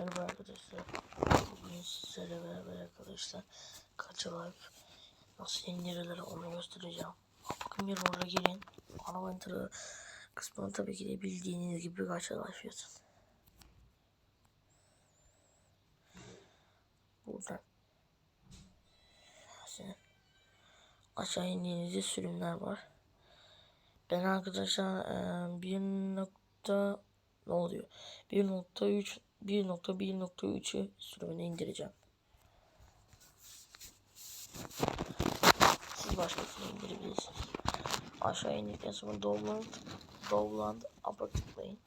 Merhaba arkadaşlar. Bugün sizlerle beraber arkadaşlar Kaça Life nasıl indirilir onu göstereceğim. Bakın bir oraya girin. Ana enter kısmını tabii ki de bildiğiniz gibi yazın. Buradan Şimdi aşağı indiğinizde sürümler var. Ben arkadaşlar bir nokta ne oluyor? 1.3 1.1.3'ü sürümünü indireceğim. Siz başkasını indirebilirsiniz. Aşağı indikten sonra download download up'a tıklayın.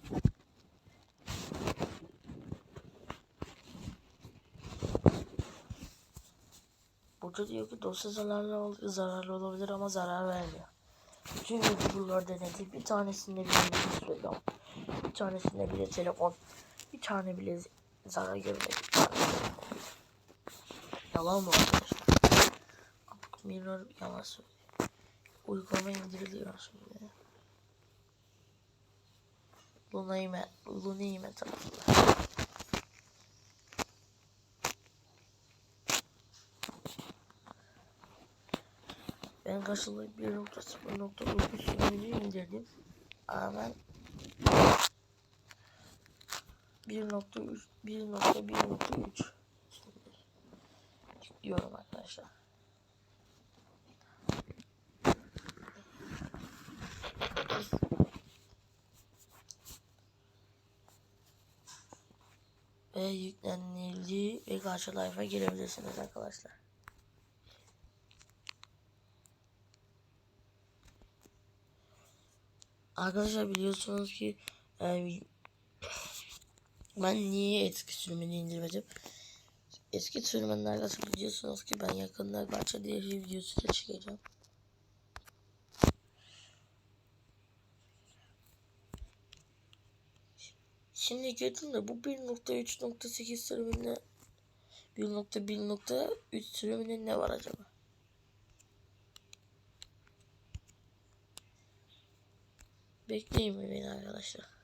Burada diyor ki dosya zararlı, zararlı olabilir ama zarar vermiyor. Çünkü Google'lar denedi. Bir tanesinde bile Instagram, bir tanesinde bile telefon, bir tane bile zarar görmedi. Yalan mı arkadaşlar? Mirror yalan söylüyor. Uygulama indiriliyor şimdi. Luna'yı Luna'yı tarafından. Ben karşılık 1.0.9 sürümünü indirdim. Ama ben 1.3 1.1.3 diyorum arkadaşlar. Ve yüklenildi ve karşı live'a girebilirsiniz arkadaşlar. Arkadaşlar biliyorsunuz ki e, ben niye eski sürümünü indirmedim? Eski arkadaşlar biliyorsunuz ki ben yakında Gacha diye bir videosu da çıkacağım. Şimdi gördüm de bu 1.3.8 sürümünde 1.1.3 sürümünde ne var acaba? Bekleyin mi beni arkadaşlar?